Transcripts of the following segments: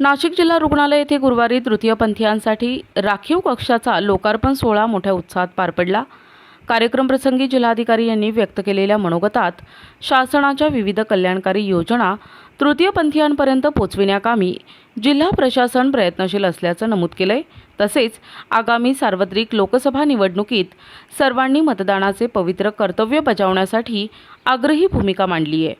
नाशिक जिल्हा रुग्णालय येथे गुरुवारी तृतीयपंथीयांसाठी राखीव कक्षाचा लोकार्पण सोहळा मोठ्या उत्साहात पार पडला. कार्यक्रमप्रसंगी जिल्हाधिकारी यांनी व्यक्त केलेल्या मनोगतात शासनाच्या विविध कल्याणकारी योजना तृतीयपंथीयांपर्यंत पोचविण्याकामी जिल्हा प्रशासन प्रयत्नशील असल्याचं नमूद केलंय. तसेच आगामी सार्वत्रिक लोकसभा निवडणुकीत सर्वांनी मतदानाचे पवित्र कर्तव्य बजावण्यासाठी आग्रही भूमिका मांडली आहे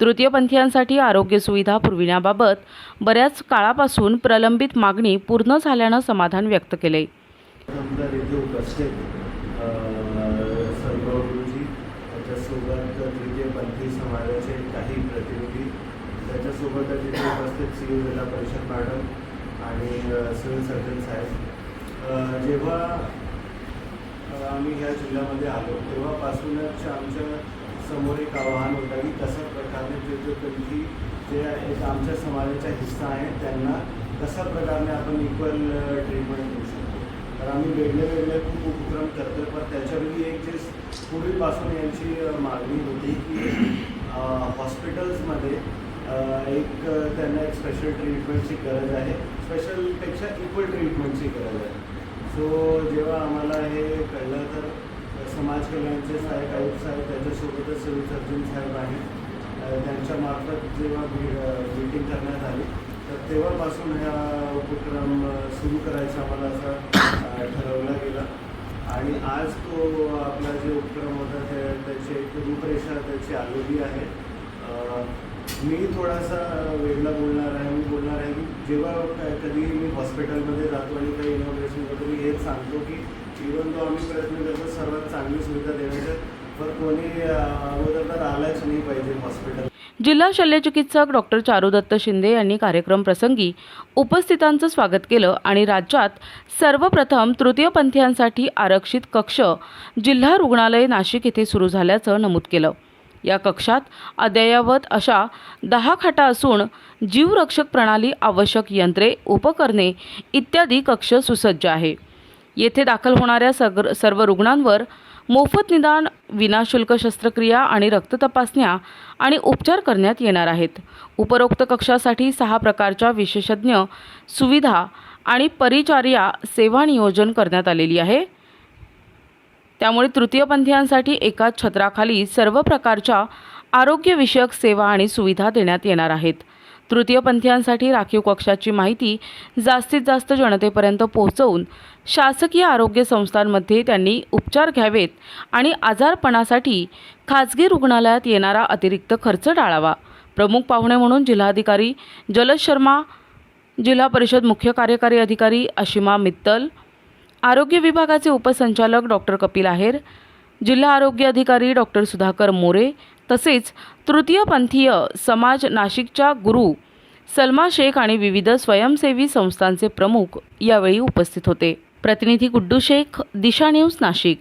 तृतीयपंथीयांसाठी आरोग्य सुविधा पुरविण्याबाबत बऱ्याच काळापासून प्रलंबित मागणी पूर्ण झाल्यानं समाधान व्यक्त केले. समाजाचे काही प्रतिनिधी उपस्थित सी जिल्हा परिषद मॅडम आणि सिव्हिल सर्जन साहेब. जेव्हा आम्ही ह्या जिल्ह्यामध्ये आलो तेव्हापासूनच आमच्या समोर एक आव्हान होतं की कशा प्रकारे तृतीयपंथी जे एक आमच्या समाजाचा हिस्सा आहे त्यांना कशा प्रकारे आपण इक्वल ट्रीटमेंट देऊ शकतो? तर आम्ही वेगळे वेगळे खूप उपक्रम करतो पण त्याच्यापैकी एक जे पूर्वीपासून यांची मागणी होती की हॉस्पिटल्समध्ये एक त्यांना एक स्पेशल ट्रीटमेंटची गरज आहे. स्पेशलपेक्षा इक्वल ट्रीटमेंटची गरज आहे. सो जेव्हा आम्हाला हे कळलं तर समाज कल्याणचे साहेब आयुक्त साहेब त्याच्यासोबतच सिव्हिल सर्जन साहेब आहेत त्यांच्यामार्फत जेव्हा मीटिंग करण्यात आली तर तेव्हापासून हा उपक्रम सुरू करायचा आम्हाला असा ठरवला गेला. आणि आज तो आपला जे उपक्रम होता ते त्याची एक रूपरेषा त्याची आलेली आहे. मी थोडासा वेगळा बोलणार आहे मी बोलणार आहे की जेव्हा कधी मी हॉस्पिटलमध्ये जातो आणि काही इनॉग्रेशन करतो मी हेच सांगतो की इवन तो आम्ही प्रयत्न करतो सर्वात चांगली सुविधा देण्याच्या पण कोणी अगोदर तर आलाच नाही पाहिजे हॉस्पिटल. जिल्हा शल्यचिकित्सक डॉक्टर चारुदत्त शिंदे यांनी कार्यक्रम प्रसंगी उपस्थितांचं स्वागत केलं आणि राज्यात सर्वप्रथम तृतीयपंथीयांसाठी आरक्षित कक्ष जिल्हा रुग्णालय नाशिक येथे सुरू झाल्याचं नमूद केलं. या कक्षात अद्ययावत अशा दहा खाटा असून जीवरक्षक प्रणाली आवश्यक यंत्रे उपकरणे इत्यादी कक्ष सुसज्ज आहे. येथे दाखल होणाऱ्या सग्र सर्व रुग्णांवर मोफत निदान विनाशुल्क शस्त्रक्रिया आणि रक्त तपासण्या आणि उपचार करण्यात येणार आहेत. उपरोक्त कक्षासाठी सहा प्रकारच्या विशेषज्ञ सुविधा आणि परिचार्या सेवा नियोजन करण्यात आलेली आहे. त्यामुळे तृतीयपंथीयांसाठी एकाच छत्राखाली सर्व प्रकारच्या आरोग्यविषयक सेवा आणि सुविधा देण्यात येणार आहेत. तृतीयपंथीयांसाठी राखीव कक्षाची माहिती जास्तीत जास्त जनतेपर्यंत पोहोचवून शासकीय आरोग्य संस्थांमध्ये त्यांनी उपचार घ्यावेत आणि आजारपणासाठी खाजगी रुग्णालयात येणारा अतिरिक्त खर्च टाळावा. प्रमुख पाहुणे म्हणून जिल्हाधिकारी जलद शर्मा जिल्हा परिषद मुख्य कार्यकारी अधिकारी अशिमा मित्तल आरोग्य विभागाचे उपसंचालक डॉक्टर कपिल आहेर जिल्हा आरोग्य अधिकारी डॉक्टर सुधाकर मोरे तसेच तृतीयपंथीय समाज नाशिकच्या गुरु सलमा शेख आणि विविध स्वयंसेवी संस्थांचे प्रमुख यावेळी उपस्थित होते. प्रतिनिधी गुड्डू शेख दिशा न्यूज नाशिक.